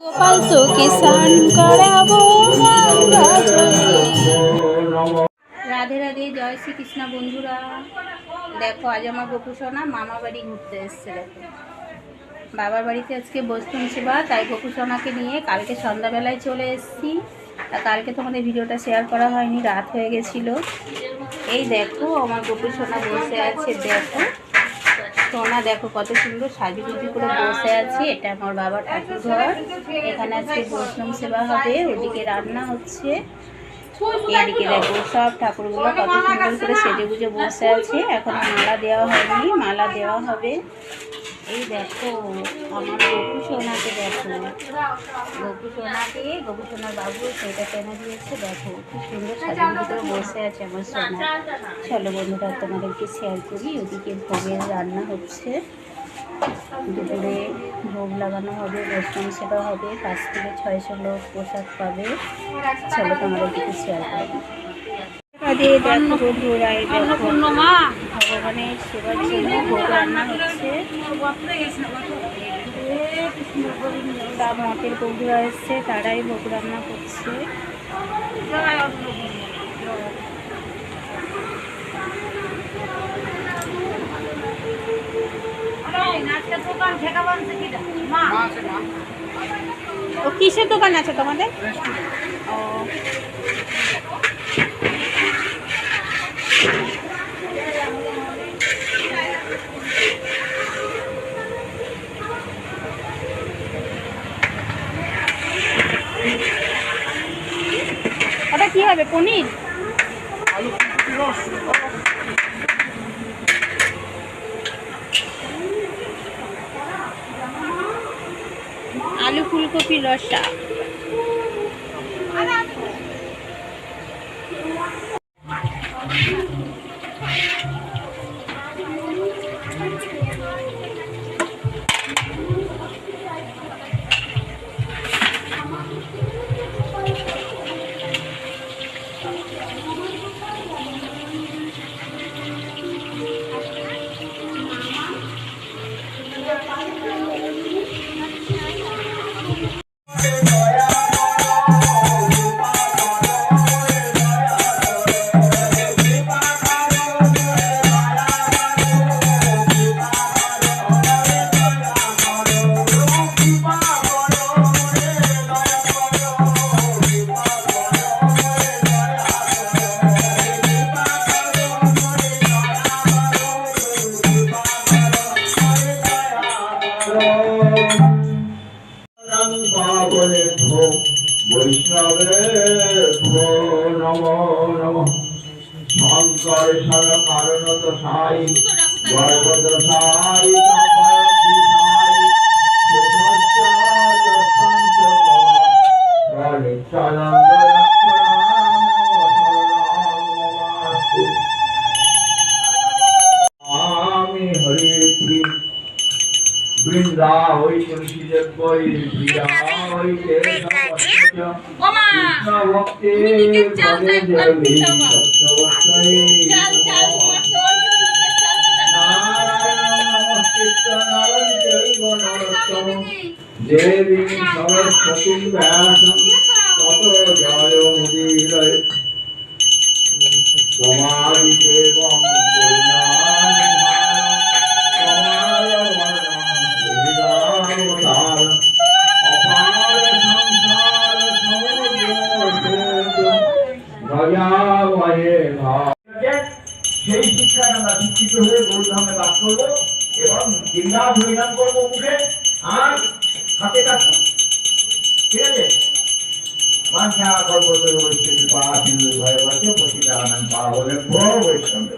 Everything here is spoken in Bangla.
গোপাল করাবো রাধে রাধে, জয় শ্রীকৃষ্ণ বন্ধুরা। দেখো, আজ আমার গোপুসোনা মামা বাড়ি ঘুরতে এসছে, দেখো। বাবার বাড়িতে আজকে বসতুন সেবা, তাই গোপুসোনাকে নিয়ে কালকে সন্ধ্যাবেলায় চলে এসেছি। আর কালকে তোমাদের ভিডিওটা শেয়ার করা হয়নি, রাত হয়ে গেছিল। এই দেখো, আমার গোপুসোনা বসে আছে, দেখো। সোনা, দেখো কত সুন্দর সাজুগুজি করে বসে আছে। এটা আমার বাবা ঠাকুর ঘর এখানে আজকে বৈষ্ণব সেবা হবে, ওদিকে রান্না হচ্ছে। এদিকে দেখো সব ঠাকুরগুলো কত সুন্দর করে সেজে গুজে বসে আছে। এখন মালা দেওয়া হয়নি, মালা দেওয়া হবে। এই দেখো, আমার গপু সোনাকে দেখো। গপু সোনাকে, গপু সোনার বাবু সেটা কেনা দিয়েছে, দেখো খুব সুন্দর সাজানো করে বসে আছে আমার সোনা। চলো বন্ধুরা, তোমাদেরকে শেয়ার করি, ওদিকে ভোগের রান্না হচ্ছে। দুপুরে ভোগ লাগানো হবে বৈষ্ণব সেবা হবে, পাঁচ থেকে ছয়শো লোক প্রসাদ পাবে। চলো তোমাদেরকে শেয়ার করি। আজকে দেখো বন্ধুরা এই দেখো ভগবানের সেবার জন্য ভোগ রান্না হচ্ছে। সব মঠের বন্ধুরা এসছে তারাই ভোগ রান্না করছে। ও কিসের দোকান আছে তোমাদের? ও। হবে পনির? আলু ফুলকপি রসা নম নম শঙ্কর সর কারণ তো সাই গর্ভদ সাই নিত্যানন্দ আমি হরি বৃন্দা হই তুলসী বই প্রিয়া হই সত্যবত্তরে নারায়ণ নমস্কৃত্য নারায়ণ চৈব নরোত্তম দেবী সরস্বতী ব্যাসম তত জয় মুদীরয় তোমারি দেবং সেই শিক্ষায় আমরা শিক্ষিত হয়ে গৌরধামে বাস করব এবং জিজ্ঞাস হরিনাম করব মুখে আর হাতে কাটবো। ঠিক আছে? বাঞ্ছা কল্প বৈষ্ণবী পা ভয় বসে আনন্দ পা বলে বৈষ্ণব